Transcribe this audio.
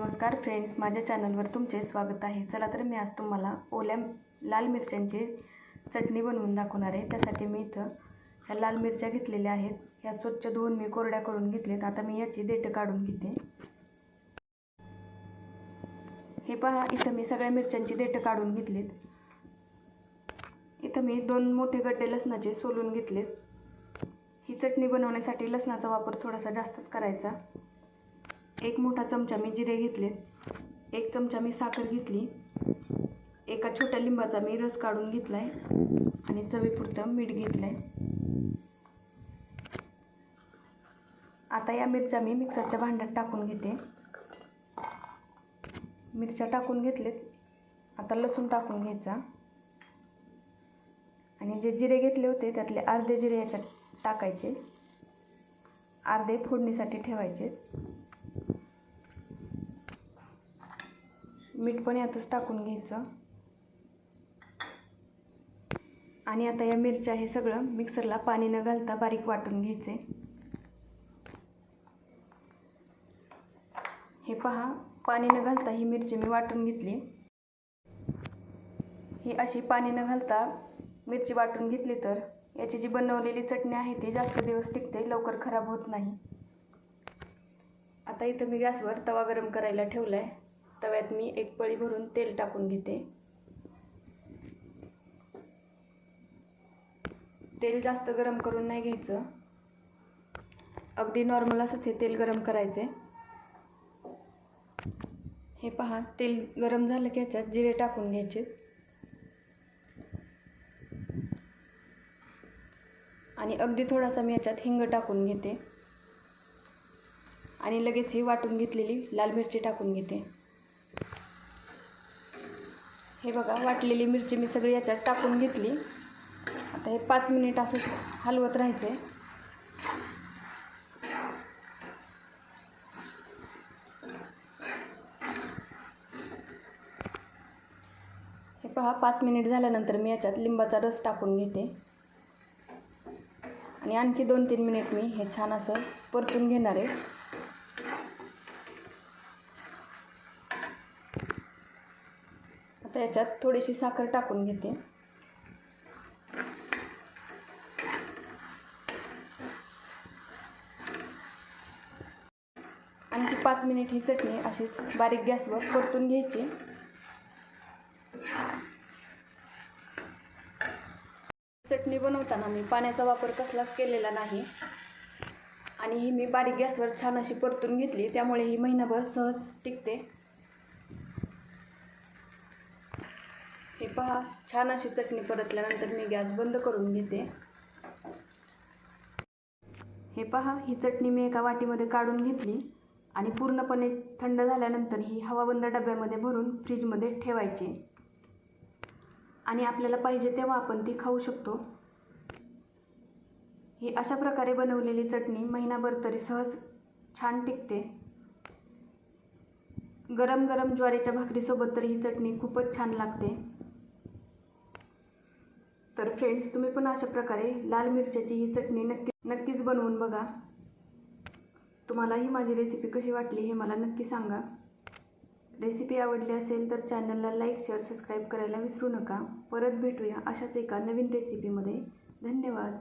नमस्कार फ्रेंड्स माझ्या चॅनलवर तुमचे स्वागत आहे. चला तर मी आज तुम्हाला ओल्या लाल मिरच्यांची चटणी बनवून दाखवणार आहे. त्यासाठी मी इथं ह्या लाल मिरच्या घेतलेल्या आहेत. ह्या स्वच्छ धुवून मी कोरड्या करून घेतलेत. आता मी याची देठं काढून घेते. हे पहा इथं मी सगळ्या मिरच्यांची देठं काढून घेतलीत. इथं मी दोन मोठे गड्डे लसणाचे सोलून घेतलेत. ही चटणी बनवण्यासाठी लसणाचा वापर थोडासा जास्तच करायचा. एक मोठा चमचा मी जिरे घेतले. एक चमचा मी साखर घेतली. एका छोट्या लिंबाचा मी रस काढून घेतला आहे आणि चवीपुरतं मीठ घेतलं आहे आता या मिरच्या मी मिक्सरच्या भांड्यात टाकून घेते. मिरच्या टाकून घेतलेत. आता लसूण टाकून घ्यायचा. आणि जे जिरे घेतले होते त्यातले अर्धे जिरे याच्यात टाकायचे. अर्धे फोडणीसाठी ठेवायचे. मीठ पण यातच टाकून घ्यायचं. आणि आता या मिरच्या हे सगळं मिक्सरला पाणी न घालता बारीक वाटून घ्यायचे. हे पहा पाणी न घालता ही मिरची मी वाटून घेतली. ही अशी पाणी न घालता मिरची वाटून घेतली तर याची जी बनवलेली चटणी आहे ती जास्त दिवस टिकते लवकर खराब होत नाही. आता इथं मी गॅसवर तवा गरम करायला ठेवला आहे तव्यात मी एक पळी भरून तेल टाकून घेते. तेल जास्त गरम करून नाही घ्यायचं. अगदी नॉर्मल असंच हे तेल गरम करायचे हे पहा तेल गरम झालं की याच्यात जिरे टाकून घ्यायचे. आणि अगदी थोडासा मी याच्यात हिंग टाकून घेते. आणि लगेच ही वाटून घेतलेली लाल मिरची टाकून घेते. हे बघा वाटलेली मिरची मी सगळी याच्यात टाकून घेतली. आता हे पाच मिनिट असं हलवत राहायचं आहे हे पहा पाच मिनिट झाल्यानंतर मी याच्यात लिंबाचा रस टाकून घेते. आणि आणखी दोन तीन मिनिट मी हे छान असं परतून घेणार आहे. आता याच्यात थोडीशी साखर टाकून घेते. आणखी पाच मिनिट ही चटणी अशीच बारीक गॅसवर परतून घ्यायची. चटणी बनवताना मी पाण्याचा वापर कसलाच केलेला नाही. आणि ही मी बारीक गॅसवर छान अशी परतून घेतली त्यामुळे ही महिनाभर सहज टिकते. हे पहा छान अशी चटणी परतल्यानंतर मी गॅस बंद करून घेते. हे पहा ही चटणी मी एका वाटीमध्ये काढून घेतली आणि पूर्णपणे थंड झाल्यानंतर ही हवाबंद डब्यामध्ये भरून फ्रीजमध्ये ठेवायची. आणि आपल्याला पाहिजे तेव्हा आपण ती खाऊ शकतो. ही अशा प्रकारे बनवलेली चटणी महिनाभर तरी सहज छान टिकते. गरम गरम ज्वारीच्या भाकरीसोबत तर ही चटणी खूपच छान लागते. तर फ्रेंड्स तुम्ही पण अशा प्रकारे लाल मिरच्याची ही चटणी नक्की नक्कीच बनवून बघा. तुम्हाला ही माझी रेसिपी कशी वाटली हे मला नक्की सांगा. रेसिपी आवडली असेल तर चॅनलला लाईक शेअर सबस्क्राईब करायला विसरू नका. परत भेटूया अशाच एका नवीन रेसिपीमध्ये धन्यवाद.